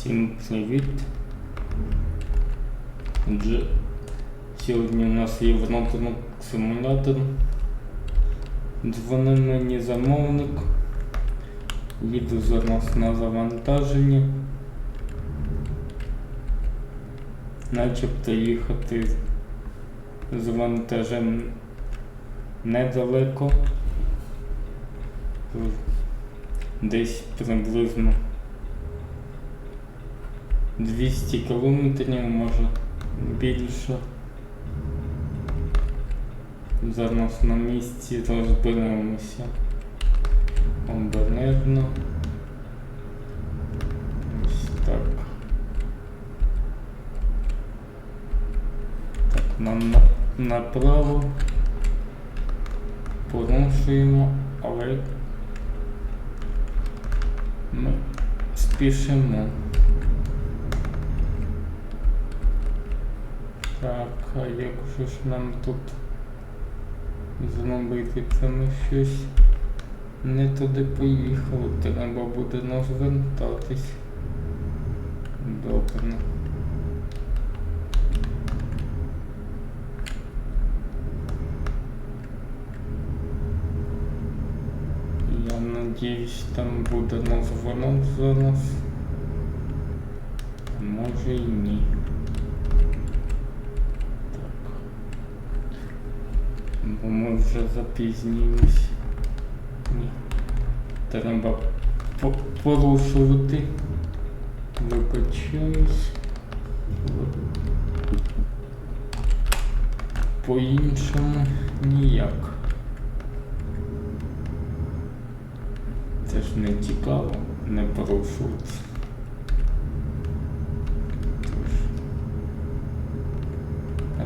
Всім привіт. Отже, сьогодні у нас є внутрішній симулятор. Дзвонив замовник. Їду зараз на завантаження. Начебто їхати з вантажем недалеко. Десь приблизно 200 кілометрів, може більше. Зараз на місці розберемося обережно. Ось так. Так, нам на, направо порушуємо, але ми спішимо. Так, а як же ж нам тут зробити? Це ми щось не туди поїхали. Треба буде нас вертатись. Добре. Я надіюсь, там буде нас воно зараз. Може і ні. Так. Бо ми вже запізнюємось. Треба порушувати. Вибачаюсь. По-іншому ніяк. Це ж не цікаво, не порушувати. Тож,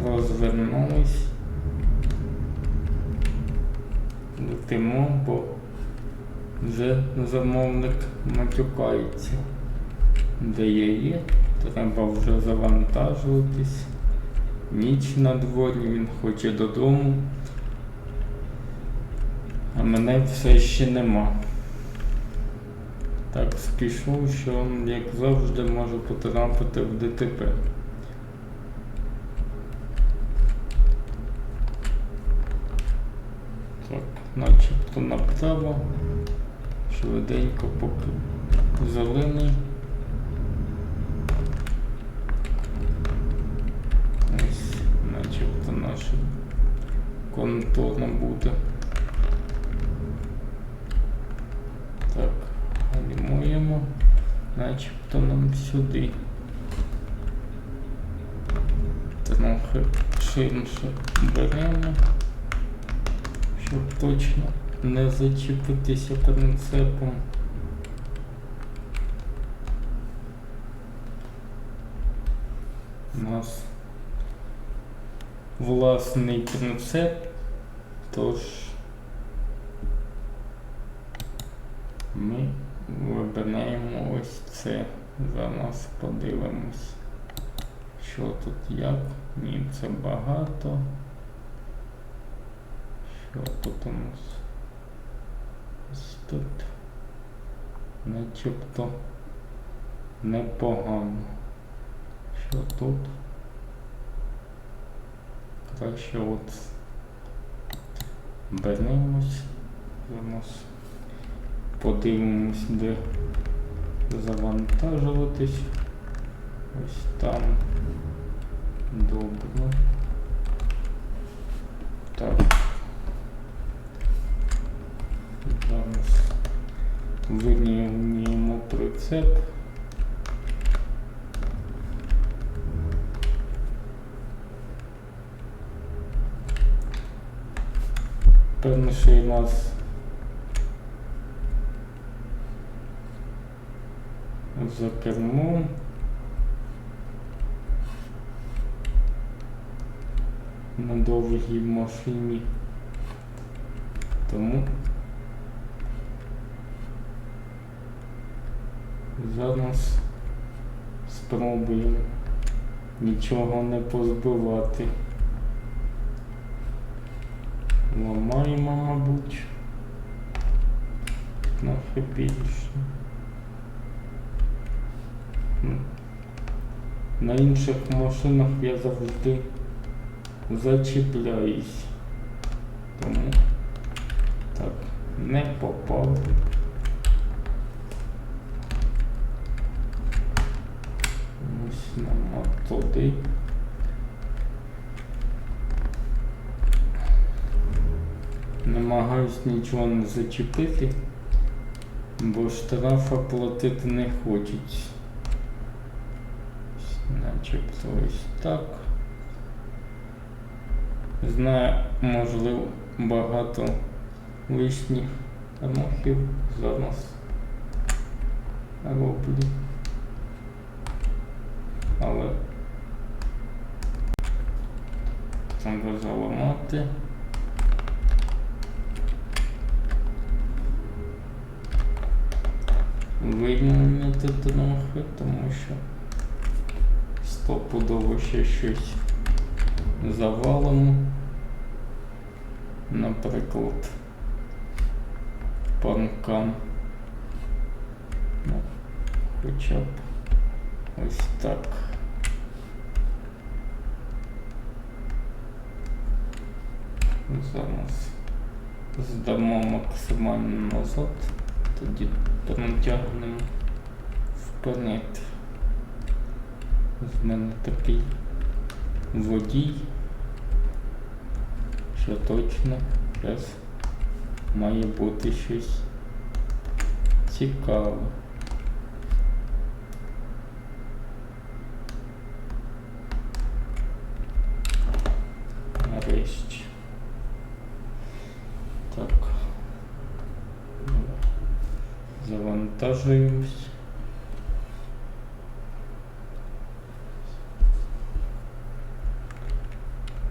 розвернулись. Летимо, бо вже замовник матюкається. Де я є, треба вже завантажуватись. Ніч на дворі, він хоче додому. А мене все ще нема. Так спішу, що як завжди можу потрапити в ДТП. Так, начебто направо. Швиденько поки зелений. Ось, начебто наше контурно буде. Так, гальмуємо. Начебто нам сюди. Трохи ширше беремо, щоб точно не зачепитися принципом. У нас власний принцип, тож ми вибираємо ось це. Зараз подивимось, що тут як. Ні, це багато. Тут у нас? Ось тут. Начебто непогано. Що тут? Краще от беремось. Зараз подивимось, де завантажуватись. Ось там. Добре. Так. Вирівнюємо прицеп. Перший у нас за кермом. На довгій машині. Тому зараз спробуємо нічого не позбивати. Ламаємо, мабуть. Трохи більше. на інших машинах я завжди зачіпляюсь. Тому так, не попав. Ось туди. Намагаюсь нічого не зачепити, бо штрафа платити не хочуть. Ось, Начебто ось так. Знаю, можливо, багато лишніх рухів зараз роблю. Але треба заламати. Вирівняти трохи, тому що стопудово ще щось завалимо. Наприклад, паркан. Ну, хоча б ось так. Зараз здамо максимально назад, тоді протягнемо вперед. З мене такий водій, що точно зараз має бути щось цікаве. Завантажуємось.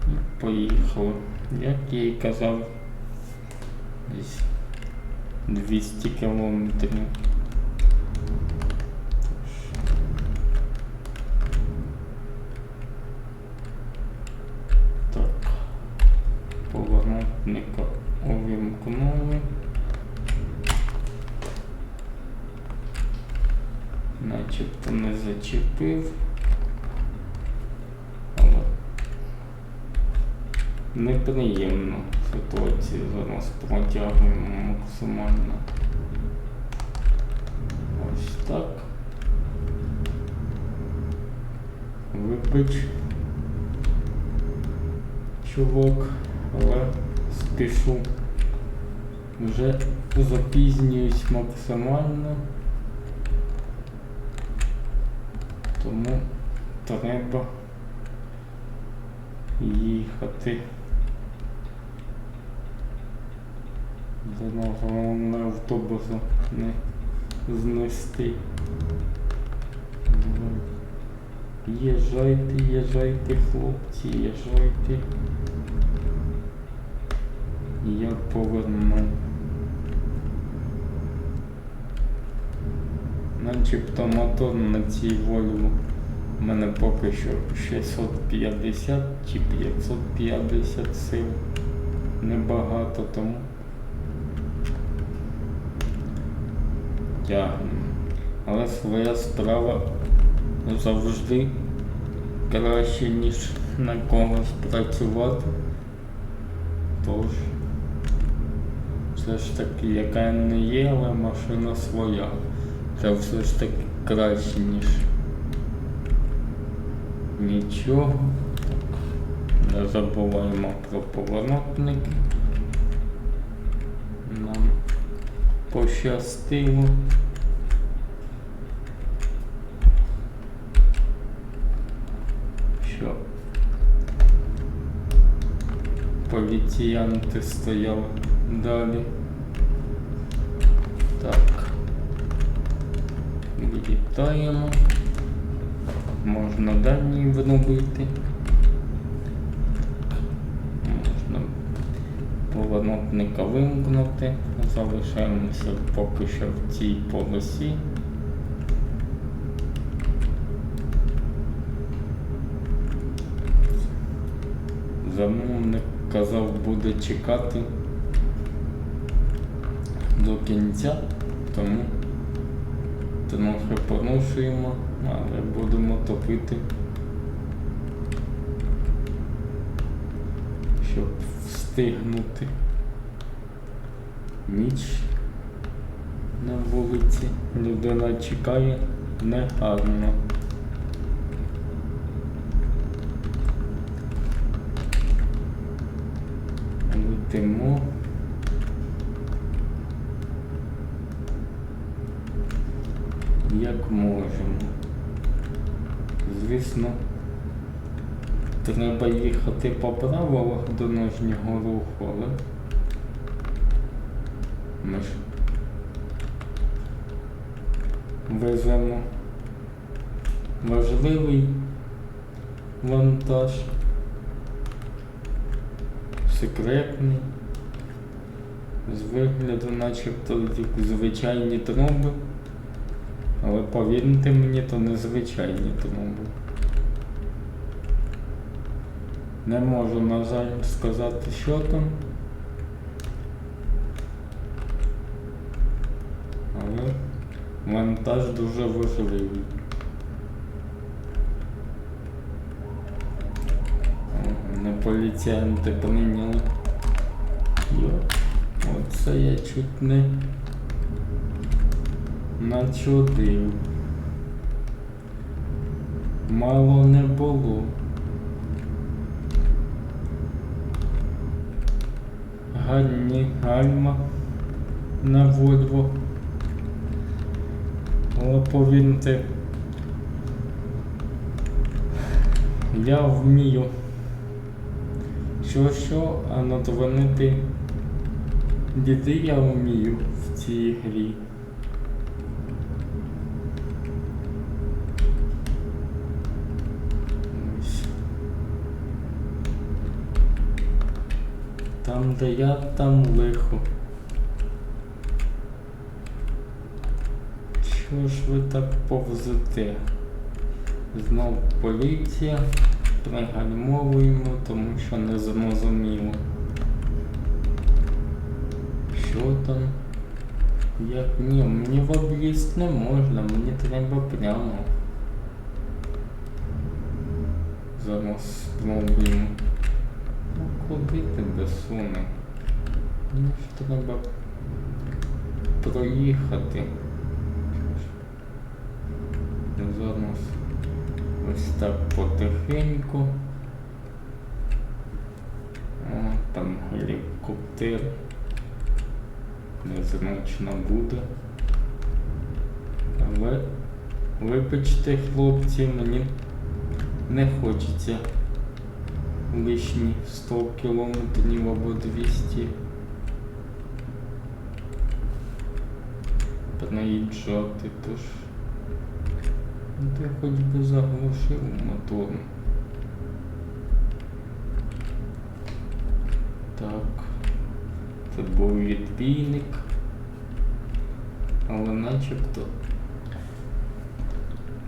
І поїхали. Як я і казав, десь 200 кілометрів. Неприємно ситуацію зараз протягуємо максимально. Ось так. Вибач, чувак, але спішу. Вже запізнююсь максимально. Тому треба їхати. Зараз головне автобуса не знести. Їжджайте, їжджайте, хлопці, їжджайте. Я поверну. Начебто мотор на цій Volvo у мене поки що 650 чи 550 сил. Небагато тому. Тягнемо. Але своя справа завжди краще, ніж на когось працювати. Тож, все ж таки, яка не є, але машина своя. Це все ж таки краще, ніж нічого. Не забуваємо про поворотники. Пощастило. Що поліціянти стояли далі. Так. Вилітаємо. Можна дальній виробити. Можна поворотника вимкнути. Залишаємося поки що в цій полосі. Замовник казав буде чекати до кінця, тому трохи порушуємо, але будемо топити. Щоб встигнути. Ніч на вулиці. Людина чекає негарно. Летимо. Як можемо. Звісно, треба їхати по правилах дорожнього руху, але ми ж веземо. Важливий вантаж, секретний, з вигляду начебто як звичайні труби, але повірте мені, то не звичайні труби. Не можу, на жаль, сказати, що там. Але монтаж дуже важливий. Не поліціянти прийняли. Оце я чуть не начудив. Мало не було. Ганні гальма на Вольво. Повірте, я вмію що що, а надзвонити дітей я вмію в цій грі. Там, де я, там лихо. Що ж ви так повзете? Знов поліція. Пригальмовуємо, тому що не зрозуміло. Що там? Як ні, мені в об'їзд не можна, мені треба прямо. Зараз спробуємо. Ну куди тебе суне? Мені ж треба проїхати. Зараз ось так потихеньку. О, там гелікоптер. Незручно буде. Але вибачте, хлопці, мені не хочеться лишні 100 кілометрів або 200 проїжджати, тож ти хоч би заглушив мотор. Так. Тут був відбійник. Але начебто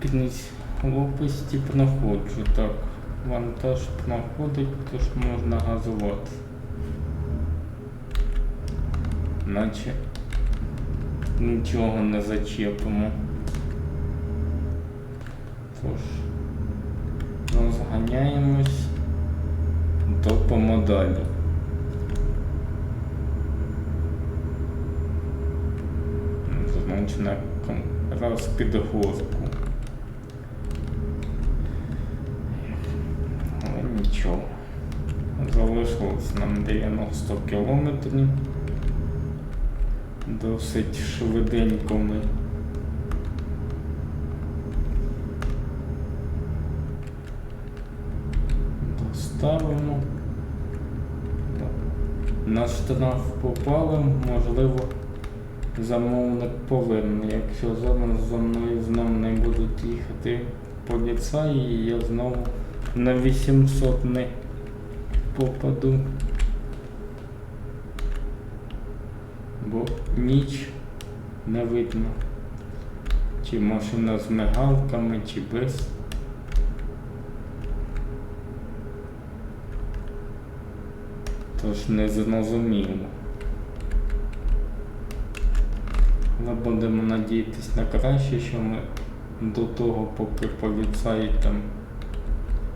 кінець лопасті проходжу. Так, вантаж проходить, тож можна газувати. Наче нічого не зачепимо. Тож, розганяємось до помодалі. Зменшена раз під. Але нічого. Залишилось нам 90 кілометрів. Досить швиденько ми На штраф попали, можливо, замовник повинен. Якщо зараз за мною знову не будуть їхати поліцаї, я знову на 800 не попаду. Бо ніч не видно. Чи машина з мигалками, чи без. Тож не зрозуміло. Але будемо надіятись на краще, що ми до того, поки поліцаї там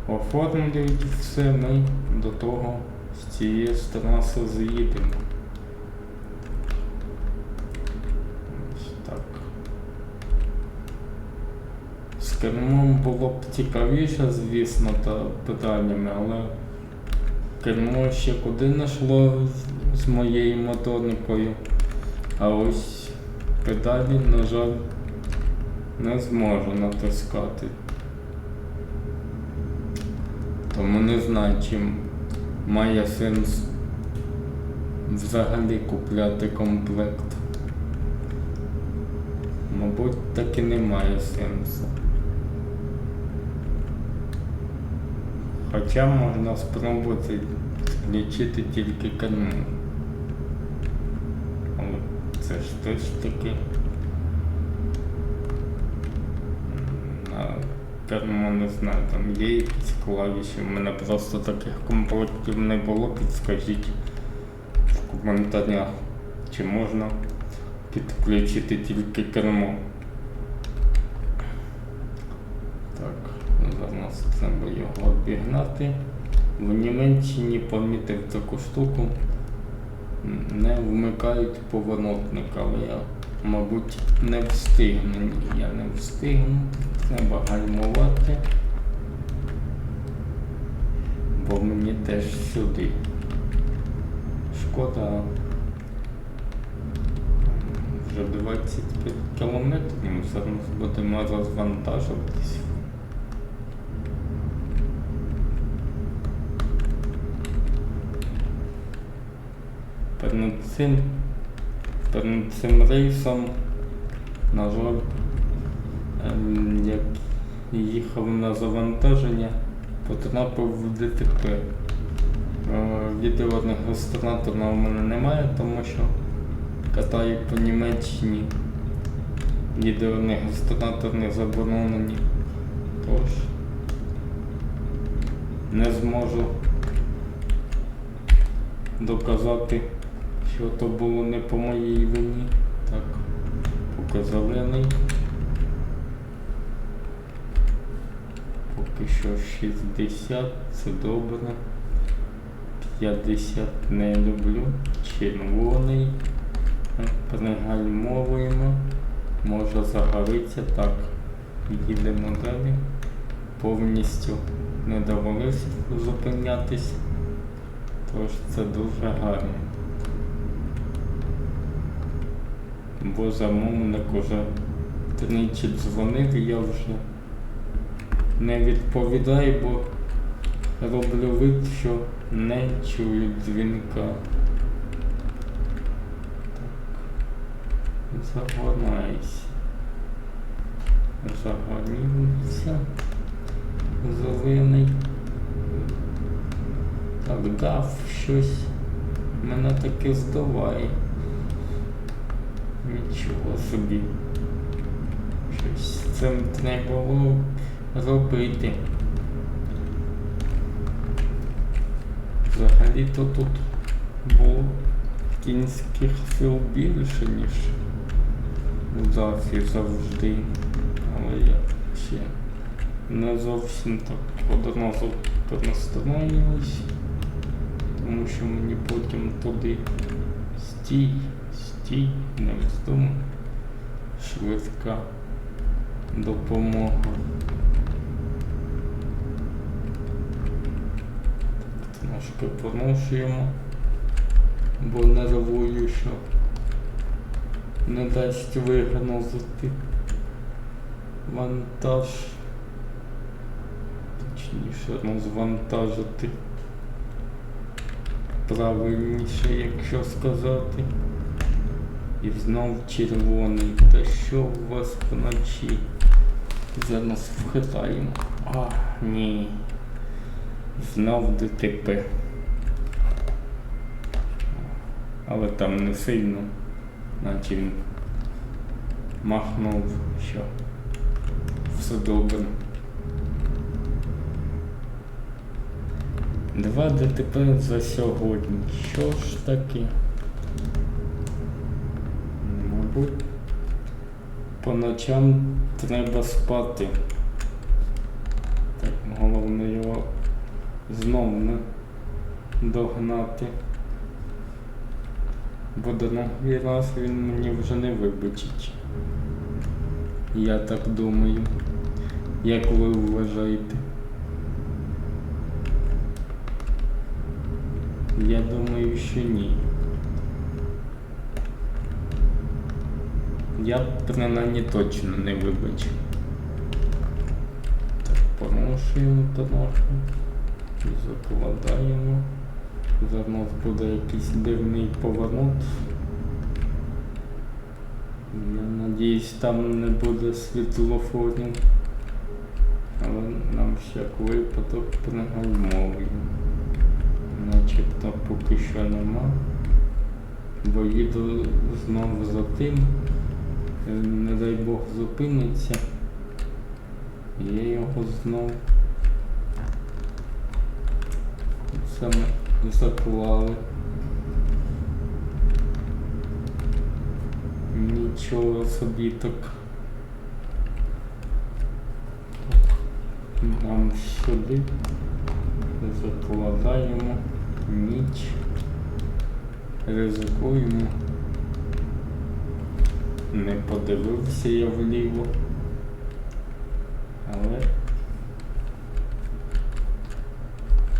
оформлюють все, ми до того з цієї траси з'їдемо. З кермом було б цікавіше, звісно, та питаннями, але кермо ще куди не йшло з- з моєю моторникою. А ось педалі, на жаль, не зможу натискати. Тому не знаю, чим має сенс взагалі купляти комплект. Мабуть, так і немає сенсу. Хоча можна спробувати включити тільки кермо. Але це ж теж таки. м, На не знаю, там є якісь клавіші. У мене просто таких комплектів не було. Підскажіть в коментарях, чи можна підключити тільки кермо. Так, зараз треба його обігнати. В Німеччині помітив таку штуку. Не вмикають поворотник, але я, мабуть, не встигну. Я не встигну. Треба гальмувати. Бо мені теж сюди. Шкода. Вже 25 кілометрів, зараз будемо розвантажуватись. Перед цим, перед цим рейсом, на жаль, ем, як їхав на завантаження, потрапив в ДТП. Е, Відео реєстратора у мене немає, тому що катаю по Німеччині. Відео реєстратор не заборонені. Тож не зможу доказати, що то було не по моїй вині. Так, поки зелений. Поки що 60, це добре. 50 не люблю. Червоний. Пригальмовуємо. Може загориться. Так. Їдемо далі. Повністю не довелося зупинятись. Тож це дуже гарно. Бо замовник уже тричі дзвонив, я вже не відповідаю, бо роблю вид, що не чую дзвінка. Так. Загорнайся. Загорнівся. Зелений. Так, дав щось. Мене таки здаває. Нічого собі. Щось з цим треба було робити. Взагалі-то тут було кінських сил більше, ніж у Дафі завжди. Але я ще не зовсім так одразу перестроїлась, тому що мені потім туди стій, стій, не. Швидка допомога. Трошки порушуємо, бо нервую, що не дасть вигнозити вантаж. Точніше розвантажити. Правильніше, якщо сказати. І знов червоний. Та що у вас вночі? Зараз вхитаємо. А, ні. Знов ДТП. Але там не сильно, наче він махнув, що все добре. Два ДТП за сьогодні. Що ж таке? Мабуть, по ночам треба спати. Так, головне його знов не догнати. Бо до другий раз він мені вже не вибачить. Я так думаю. Як ви вважаєте? Я думаю, що ні. Я б принаймні точно не вибачу. Так, порушуємо трохи. Закладаємо. Зараз у нас буде якийсь дивний поворот. Я надіюсь, там не буде світлофорів. Але нам всяк випадок пригальмовуємо. Начебто поки що нема. Бо їду знову за тим. Е, Не дай Бог зупиниться. Я його знов це ми заклали. Нічого собі так. Нам сюди закладаємо ніч. Ризикуємо. Не подивився я вліво. Але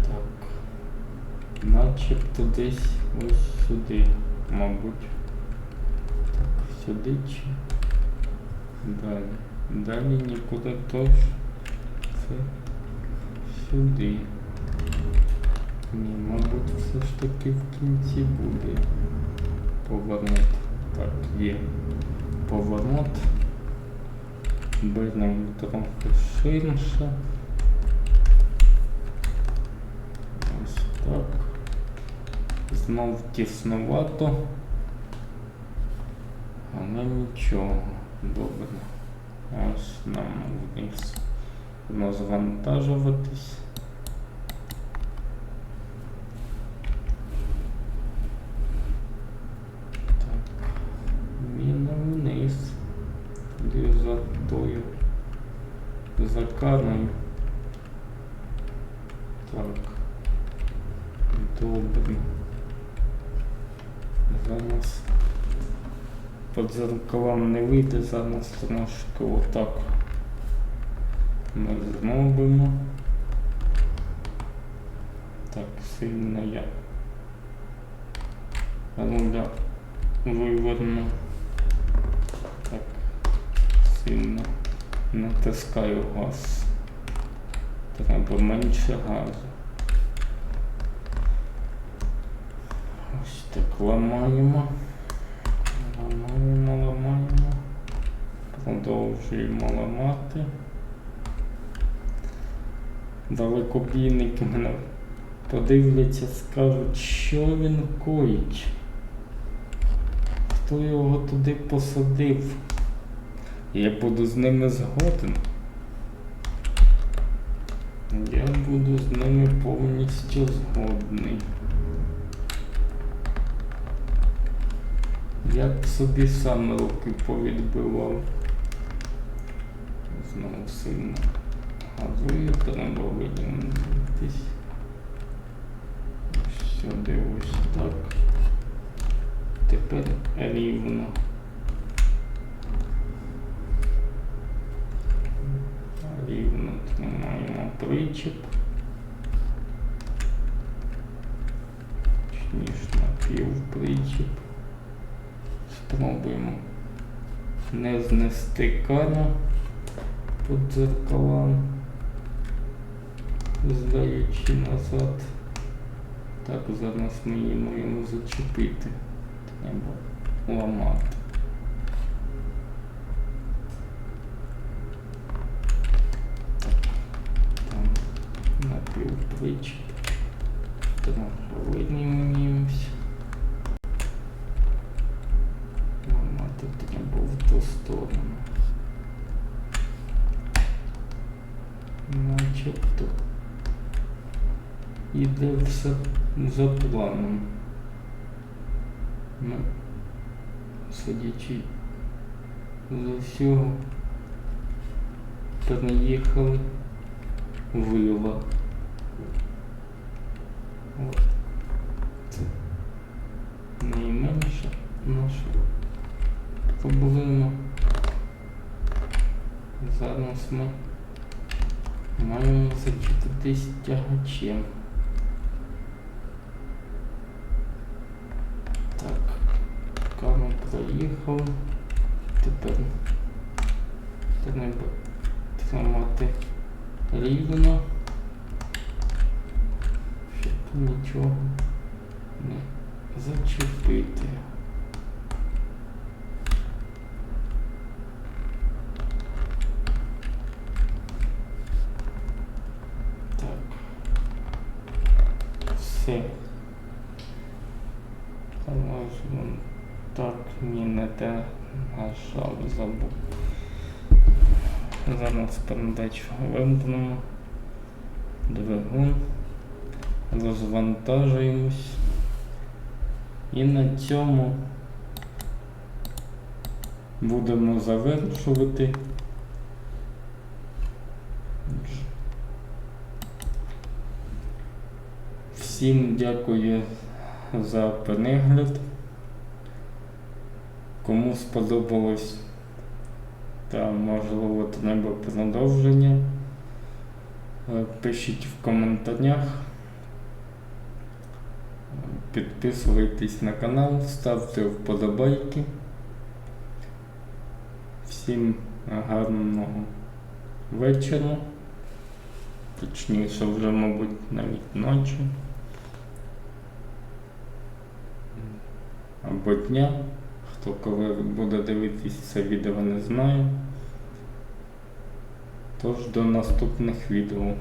так. Начебто десь ось сюди, мабуть. Так, сюди чи далі. Далі нікуди тож. Це сюди. Ні, мабуть, все ж таки в кінці буде поворот. Так, є поворот. Беремо трохи ширше. Ось так. Знов тіснувато. Але нічого. Добре. Ось нам вниз розвантажуватись. Так. Міна вниз. Туди за тою. За карною. Так. Добре. Зараз дзеркалам не вийде, зараз трошки отак ми зробимо. Так, сильно я руля виверну. Так, сильно натискаю газ. Треба менше газу. Ось так. Ламаємо, Продовжуємо ламати. Далекобійники мене подивляться, скажуть, що він коїть. Хто його туди посадив? Я буду з ними згоден. Я буду з ними повністю згодний. Я б собі сам руки повідбивав. Знову сильно газую, треба виділитись. Сюди ось так. Тепер рівно. Рівно тримаємо причіп. Ніж напівпричіп. Спробуємо не знести кару під дзеркалам, здаючи назад. Так, зараз ми її маємо зачепити. Треба ламати. Там напівпричіп. Трохи винімаємось. Ламати треба в ту сторону. Начебто іде все за планом. Ну, судячи з усього переїхали в Львов. От. Це найменша наша проблема. Зараз ми маємо зачитатись тягачем. Так, камера проїхала. Тепер треба тримати рівно, щоб нічого не зачепити. Зараз передачу вимкнемо. Двигун. Розвантажуємось. І на цьому будемо завершувати. Всім дякую за перегляд. Кому сподобалось та можливо треба продовження. е, Пишіть в коментарях. Підписуйтесь на канал, ставте вподобайки. Всім гарного вечора. Точніше, вже, мабуть, навіть ночі. Або дня. Хто коли буде дивитись це відео, не знаю. Тож до наступних відео.